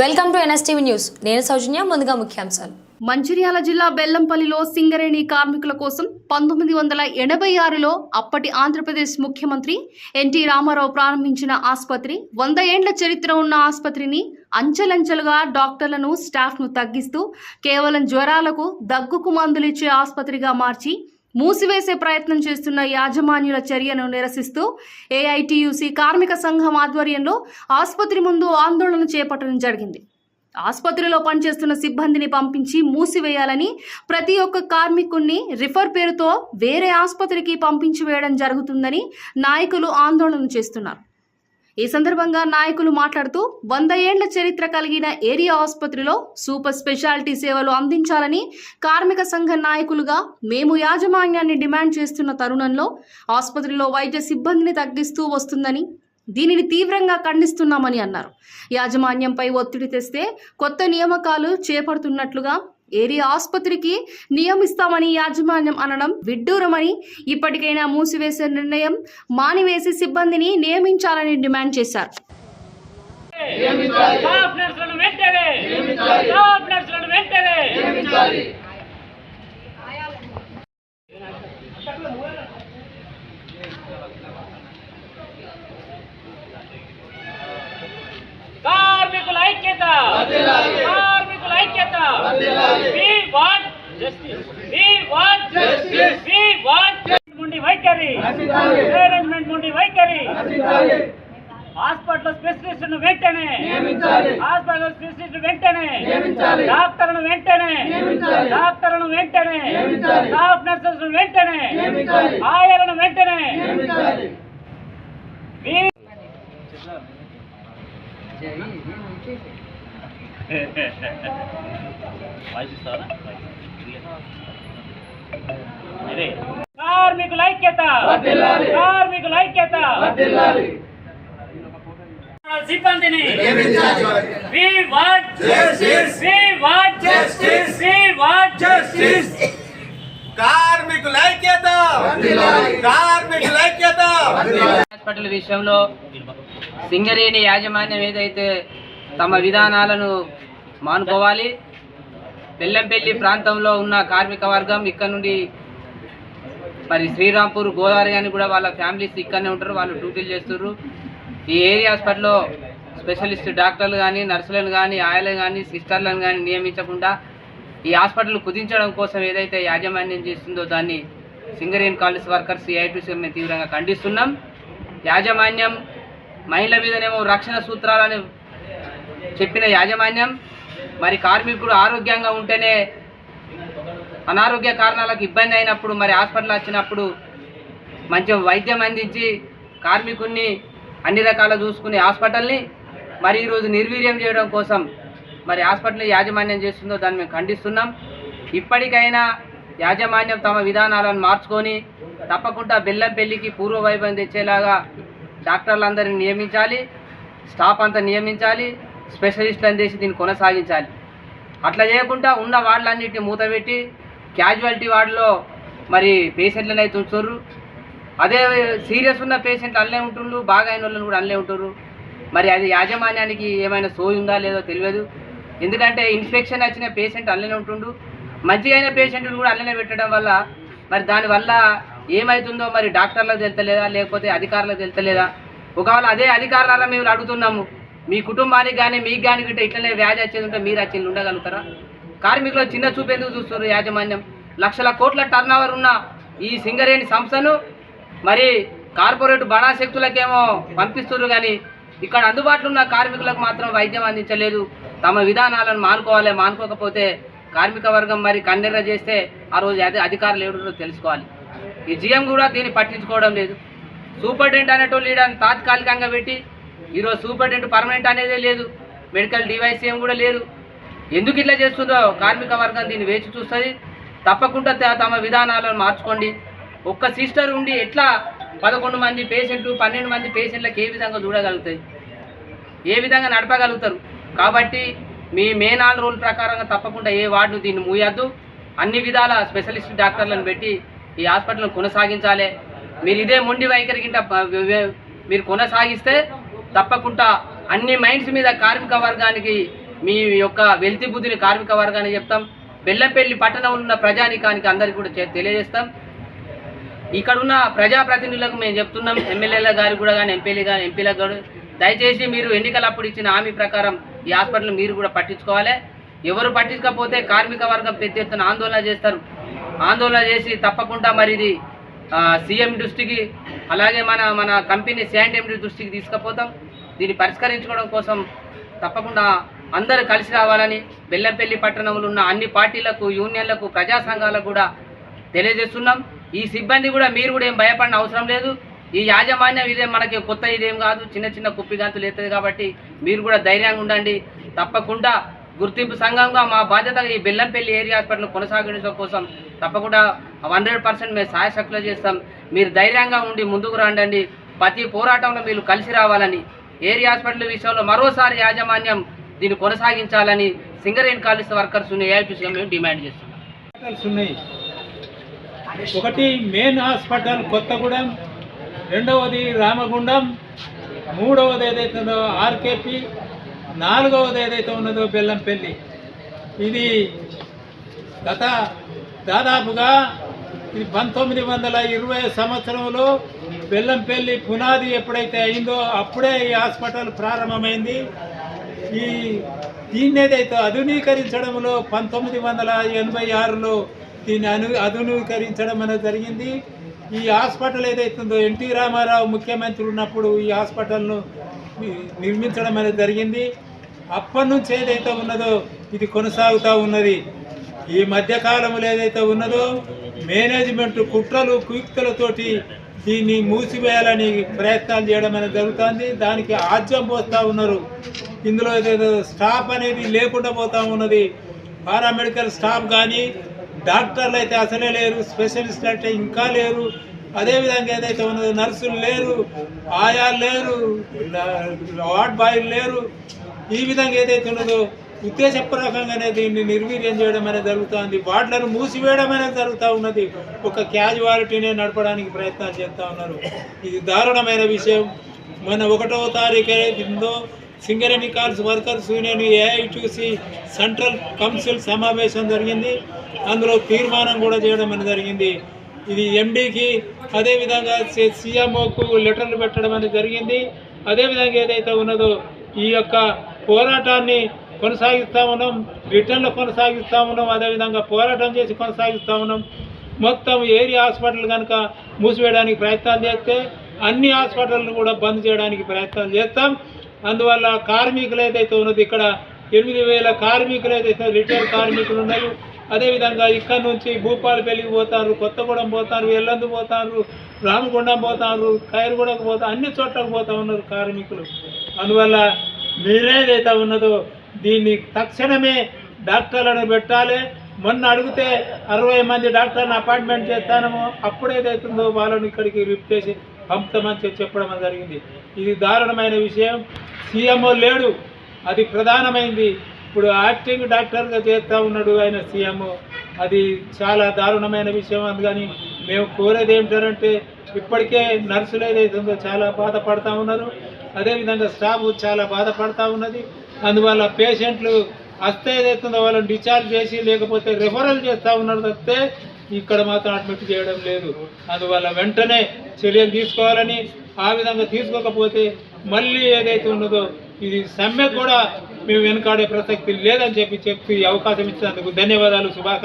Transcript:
Welcome to NSTV news. నేను సౌజన్య ముందుగా ముఖ్యాంశాలు. మంచిర్యాల జిల్లా బెల్లంపల్లిలో సింగరేణి కార్మికుల కోసం పంతొమ్మిది వందల ఎనభై ఆరులో అప్పటి ఆంధ్రప్రదేశ్ ముఖ్యమంత్రి ఎన్టీ రామారావు ప్రారంభించిన ఆసుపత్రి వంద ఏండ్ల చరిత్ర ఉన్న ఆసుపత్రిని అంచెలంచెలుగా డాక్టర్లను స్టాఫ్ను తగ్గిస్తూ కేవలం జ్వరాలకు దగ్గుకు మందులు ఇచ్చే ఆసుపత్రిగా మార్చి మూసివేసే ప్రయత్నం చేస్తున్న యాజమాన్యుల చర్యను నిరసిస్తూ ఏఐటియుసి కార్మిక సంఘం ఆధ్వర్యంలో ఆసుపత్రి ముందు ఆందోళన చేపట్టడం జరిగింది. ఆసుపత్రిలో పనిచేస్తున్న సిబ్బందిని పంపించి మూసివేయాలని ప్రతి ఒక్క కార్మికుణ్ణి రిఫర్ పేరుతో వేరే ఆసుపత్రికి పంపించి వేయడం జరుగుతుందని నాయకులు ఆందోళన చేస్తున్నారు. ఈ సందర్భంగా నాయకులు మాట్లాడుతూ వంద ఏండ్ల చరిత్ర కలిగిన ఏరియా ఆసుపత్రిలో సూపర్ స్పెషాలిటీ సేవలు అందించాలని కార్మిక సంఘ నాయకులుగా మేము యాజమాన్యాన్ని డిమాండ్ చేస్తున్న తరుణంలో ఆసుపత్రిలో వైద్య సిబ్బందిని తగ్గిస్తూ వస్తుందని దీనిని తీవ్రంగా ఖండిస్తున్నామని అన్నారు. యాజమాన్యంపై ఒత్తిడి తెస్తే కొత్త నియామకాలు చేపడుతున్నట్లుగా ఏరియా ఆసుపత్రికి నియమిస్తామని యాజమాన్యం అనడం విడ్డూరమని ఇప్పటికైనా మూసివేసే నిర్ణయం మానివేసి సిబ్బందిని నియమించాలని డిమాండ్ చేశారు. వెంటనే. వైఖరి. మేనేజ్మెంట్ ముండి వైఖరి. హాస్పిటల్ స్పెషలిస్ట్ వెంటనే. హాస్పిటల్ స్పెషలిస్ట్ వెంటనే. డాక్టర్లను వెంటనే. డాక్టర్లను వెంటనే. స్టాఫ్ నర్సెస్ వెంటనే. ఆయలను వెంటనే. మీ- అదే. కార్మికుల ఐక్యత కార్మికుల ఐక్యత సిబ్బందిని. కార్మికుల ఐక్యత కార్మికుల ఐక్యత హాస్పిటల్ విషయంలో సింగరేణి యాజమాన్యం ఏదైతే తమ విధానాలను మానుకోవాలి బెల్లంపల్లి ప్రాంతంలో ఉన్న కార్మిక వర్గం ఇక్కడ నుండి మరి శ్రీరాంపూర్ గోదావరి కానీ కూడా వాళ్ళ ఫ్యామిలీస్ ఇక్కడనే ఉంటారు వాళ్ళు డ్యూటీలు చేస్తున్నారు ఈ ఏరియా హాస్పిటల్లో స్పెషలిస్ట్ డాక్టర్లు కానీ నర్సులను కానీ ఆయలు కానీ సిస్టర్లను కానీ నియమించకుండా ఈ హాస్పిటల్ కుదించడం కోసం ఏదైతే యాజమాన్యం చేస్తుందో దాన్ని సింగరేన్ కాలేజ్ వర్కర్స్ ఏఐటీసీ మేము తీవ్రంగా ఖండిస్తున్నాం. యాజమాన్యం మహిళల మీదనేమో రక్షణ సూత్రాలని చెప్పిన యాజమాన్యం మరి కార్మికుడు ఆరోగ్యంగా ఉంటేనే అనారోగ్య కారణాలకు ఇబ్బంది అయినప్పుడు మరి హాస్పిటల్ వచ్చినప్పుడు మంచి వైద్యం అందించి కార్మికుడిని అన్ని రకాల చూసుకునే హాస్పిటల్ని మరి ఈరోజు నిర్వీర్యం చేయడం కోసం మరి హాస్పిటల్ యాజమాన్యం చేస్తుందో దాన్ని మేము ఖండిస్తున్నాం. ఇప్పటికైనా యాజమాన్యం తమ విధానాలను మార్చుకొని తప్పకుండా బెల్లంపల్లికి పూర్వ వైభవం తెచ్చేలాగా డాక్టర్లందరినీ నియమించాలి స్టాఫ్ అంతా నియమించాలి స్పెషలిస్టులను చేసి దీన్ని కొనసాగించాలి. అట్లా చేయకుండా ఉన్న వార్డులన్నింటినీ మూతపెట్టి క్యాజువాలిటీ వార్డులో మరి పేషెంట్లను అయితే ఉంచుతారు అదే సీరియస్ ఉన్న పేషెంట్లు అనలే ఉంటుండ్రు బాగా అయిన వాళ్ళని కూడా అనలే ఉంటారు మరి అది యాజమాన్యానికి ఏమైనా సోయి ఉందా లేదో తెలియదు. ఎందుకంటే ఇన్ఫెక్షన్ వచ్చిన పేషెంట్ అల్లనే ఉంటుండు. మంచిగా అయిన పేషెంట్లు కూడా అల్లనే పెట్టడం వల్ల మరి దానివల్ల ఏమవుతుందో మరి డాక్టర్లకు తెలుతలేదా లేకపోతే అధికారులకు తెలుతలేదా? ఒకవేళ అదే అధికారుల మేము అడుగుతున్నాము మీ కుటుంబానికి కానీ మీకు కానీ గిట్ట ఇట్లనే వ్యాధి వచ్చేది ఉంటే మీరు వచ్చి ఉండగలుగుతారా? కార్మికులు చిన్న చూపు ఎందుకు యాజమాన్యం? లక్షల కోట్ల టర్న్ ఉన్న ఈ సింగరేణి సంస్థను మరి కార్పొరేట్ బడా శక్తులకేమో పంపిస్తున్నారు కానీ ఇక్కడ అందుబాటులో ఉన్న కార్మికులకు మాత్రం వైద్యం అందించలేదు. తమ విధానాలను మానుకోవాలి మానుకోకపోతే కార్మిక వర్గం మరి కన్నెర్ర చేస్తే ఆ రోజు అదే అధికారులు ఎవరు తెలుసుకోవాలి. ఈ జిఎం కూడా దీన్ని పట్టించుకోవడం లేదు. సూపరింటెండెంట్ అనేటోళ్ళు లీడర్ని తాత్కాలికంగా పెట్టి ఈరోజు సూపరింటెండెంట్ పర్మనెంట్ అనేది లేదు. మెడికల్ డివైస్ ఏం కూడా లేదు. ఎందుకు ఇట్లా చేస్తుందో కార్మిక వర్గం దీన్ని వేచి చూస్తుంది. తప్పకుండా త- తమ విధానాలను మార్చుకోండి. ఒక్క సిస్టర్ ఉండి ఎట్లా పదకొండు మంది పేషెంట్లు పన్నెండు మంది పేషెంట్లకు ఏ విధంగా చూడగలుగుతాయి? ఏ విధంగా నడపగలుగుతారు? కాబట్టి మీ మే రూల్ ప్రకారంగా తప్పకుండా ఏ వార్డును దీన్ని మూయద్దు. అన్ని విధాల స్పెషలిస్ట్ డాక్టర్లను పెట్టి ఈ హాస్పిటల్ను కొనసాగించాలి. మీరు ఇదే మొండి వైఖరి కింద మీరు కొనసాగిస్తే తప్పకుండా అన్ని మైండ్స్ మీద కార్మిక వర్గానికి మీ యొక్క వెల్తి బుద్ధిని కార్మిక వర్గానికి చెప్తాం. బెల్లంపల్లి పట్టణంలో ఉన్న ప్రజానికానికి అందరికీ కూడా చే- తెలియజేస్తాం. ఇక్కడ ఉన్న ప్రజాప్రతినిధులకు మేము చెప్తున్నాం. ఎమ్మెల్యేల గారు కూడా కానీ ఎంపీలు కానీ ఎంపీలకు కూడా. దయచేసి మీరు ఎన్నికలప్పుడు ఇచ్చిన హామీ ప్రకారం ఈ హాస్పిటల్ మీరు కూడా పట్టించుకోవాలి. ఎవరు పట్టించకపోతే కార్మిక వర్గం పెద్ద ఎత్తున ఆందోళన చేస్తారు. ఆందోళన చేసి తప్పకుండా మరి ఇది సీఎం దృష్టికి అలాగే మన మన కంపెనీ శాండ్ దృష్టికి తీసుకుపోతాం. దీన్ని పరిష్కరించుకోవడం కోసం తప్పకుండా అందరూ కలిసి రావాలని బెల్లంపల్లి పట్టణంలో ఉన్న అన్ని పార్టీలకు యూనియన్లకు ప్రజా సంఘాలకు కూడా తెలియజేస్తున్నాం. ఈ సిబ్బంది కూడా మీరు కూడా ఏం భయపడిన అవసరం లేదు. ఈ యాజమాన్యం ఇదే మనకి కొత్త ఇదేం కాదు చిన్న చిన్న కుప్పిగాంతులు ఎత్తది కాబట్టి మీరు కూడా ధైర్యంగా ఉండండి. తప్పకుండా గుర్తింపు సంఘంగా మా బాధ్యత ఈ బెల్లంపల్లి ఏరియా హాస్పిటల్ కొనసాగించడం కోసం తప్పకుండా హండ్రెడ్ పర్సెంట్ మేము సహాయశక్తులు చేస్తాం. మీరు ధైర్యంగా ఉండి ముందుకు రండి ప్రతి పోరాటంలో మీరు కలిసి రావాలని ఏరియా హాస్పిటల్ విషయంలో మరోసారి యాజమాన్యం దీన్ని కొనసాగించాలని సింగరేణి కాలేజ్ వర్కర్స్ ఏఐటీసీ మేము డిమాండ్ చేస్తున్నాం. ఉన్నాయి. ఒకటి మెయిన్ హాస్పిటల్ కొత్తగూడెం రెండవది రామగుండం మూడవది ఏదైతే ఉందో ఆర్కేపి నాలుగవది ఏదైతే ఉన్నదో బెల్లంపల్లి. ఇది గత దాదాపుగా పంతొమ్మిది వందల ఇరవై సంవత్సరంలో బెల్లంపల్లి పునాది ఎప్పుడైతే అయిందో అప్పుడే ఈ హాస్పిటల్ ప్రారంభమైంది. ఈ దీన్ని ఏదైతే ఆధునీకరించడంలో పంతొమ్మిది వందల ఎనభై ఆరులో దీన్ని అను ఆధునీకరించడం అనేది జరిగింది. ఈ హాస్పిటల్ ఏదైతుందో ఎన్టీ రామారావు ముఖ్యమంత్రి ఉన్నప్పుడు ఈ హాస్పిటల్ను నిర్మించడం అనేది జరిగింది. అప్పటి నుంచి ఏదైతే ఉన్నదో ఇది కొనసాగుతూ ఉన్నది. ఈ మధ్యకాలంలో ఏదైతే ఉన్నదో మేనేజ్మెంట్ కుట్రలు కుయుక్తులతోటి దీన్ని మూసివేయాలని ప్రయత్నాలు చేయడం అనేది జరుగుతుంది. దానికి ఆజ్యం పోస్తూ ఉన్నారు. ఇందులో స్టాఫ్ అనేది లేకుండా పోతూ ఉన్నది. పారామెడికల్ స్టాఫ్ కానీ డాక్టర్లు అయితే అసలే లేరు స్పెషలిస్ట్ అంటే ఇంకా లేరు. అదేవిధంగా ఏదైతే ఉన్నదో నర్సులు లేరు ఆయాలు లేరు వార్డ్ బాయ్లు లేరు. ఈ విధంగా ఏదైతే ఉన్నదో ఉద్దేశపూర్వకంగానే దీన్ని నిర్వీర్యం చేయడం అనేది జరుగుతుంది. వార్డులను మూసివేయడం అనేది జరుగుతూ ఉన్నది. ఒక క్యాజువాలిటీనే నడపడానికి ప్రయత్నాలు చేస్తూ ఉన్నారు. ఇది దారుణమైన విషయం. మన ఒకటో తారీఖు ఏదైతుందో Singareni cars workers union AITC central council సమావేశం జరిగింది. అందులో తీర్మానం కూడా చేయడం అనేది జరిగింది. ఇది ఎండీకి అదేవిధంగా సీఎంఓకు లెటర్లు పెట్టడం అనేది జరిగింది. అదేవిధంగా ఏదైతే ఉన్నదో ఈ యొక్క పోరాటాన్ని కొనసాగిస్తూ ఉన్నాం రిటర్న్లు కొనసాగిస్తూ ఉన్నాం అదేవిధంగా పోరాటం చేసి కొనసాగిస్తూ ఉన్నాం. మొత్తం ఏరియా హాస్పిటల్ కనుక మూసివేయడానికి ప్రయత్నాలు చేస్తే అన్ని హాస్పిటల్ను కూడా బంద్ చేయడానికి ప్రయత్నాలు చేస్తాం. అందువల్ల కార్మికులు ఏదైతే ఉన్నది ఇక్కడ ఎనిమిది వేల కార్మికులు ఏదైతే రిటైర్ కార్మికులు ఉన్నారు అదేవిధంగా ఇక్కడ నుంచి భూపాలపల్లికి పోతారు కొత్తగూడెం పోతారు ఎల్లందు పోతారు రామగుండం పోతారు ఖైరుగూడకు పోతారు అన్ని చోట్లకు పోతా ఉన్నారు కార్మికులు. అందువల్ల మీరేదైతే ఉన్నదో దీన్ని తక్షణమే డాక్టర్లను పెట్టాలి. మొన్న అడిగితే అరవై మంది డాక్టర్ని అపాయింట్మెంట్ చేస్తానము అప్పుడేదైతుందో వాళ్ళని ఇక్కడికి రిప్ చేసి పంపుతామని చెప్పడం అనేది జరిగింది. ఇది దారుణమైన విషయం. సీఎంఓ లేడు. అది ప్రధానమైంది. ఇప్పుడు యాక్టింగ్ డాక్టర్గా చేస్తూ ఉన్నాడు ఆయన సీఎం అది చాలా దారుణమైన విషయం. అందుకని మేము కోరేది ఏమిటంటే ఇప్పటికే నర్సులు ఏదైతుందో చాలా బాధపడతా ఉన్నారు. అదేవిధంగా స్టాఫ్ చాలా బాధపడతా ఉన్నది. అందువల్ల పేషెంట్లు వస్తే ఏదైతుందో వాళ్ళని డిశ్చార్జ్ చేసి లేకపోతే రెఫరల్ చేస్తూ ఉన్నారు తప్పితే ఇక్కడ మాత్రం అడ్మిట్ చేయడం లేదు. అందువల్ల వెంటనే చర్యలు తీసుకోవాలని ఆ విధంగా తీసుకోకపోతే మళ్ళీ ఏదైతే ఉన్నదో ఇది సమ్మె కూడా మేము వెనుకాడే ప్రసక్తి లేదని చెప్పి చెప్పి అవకాశం ఇచ్చినందుకు ధన్యవాదాలు శుభాకాంక్షలు.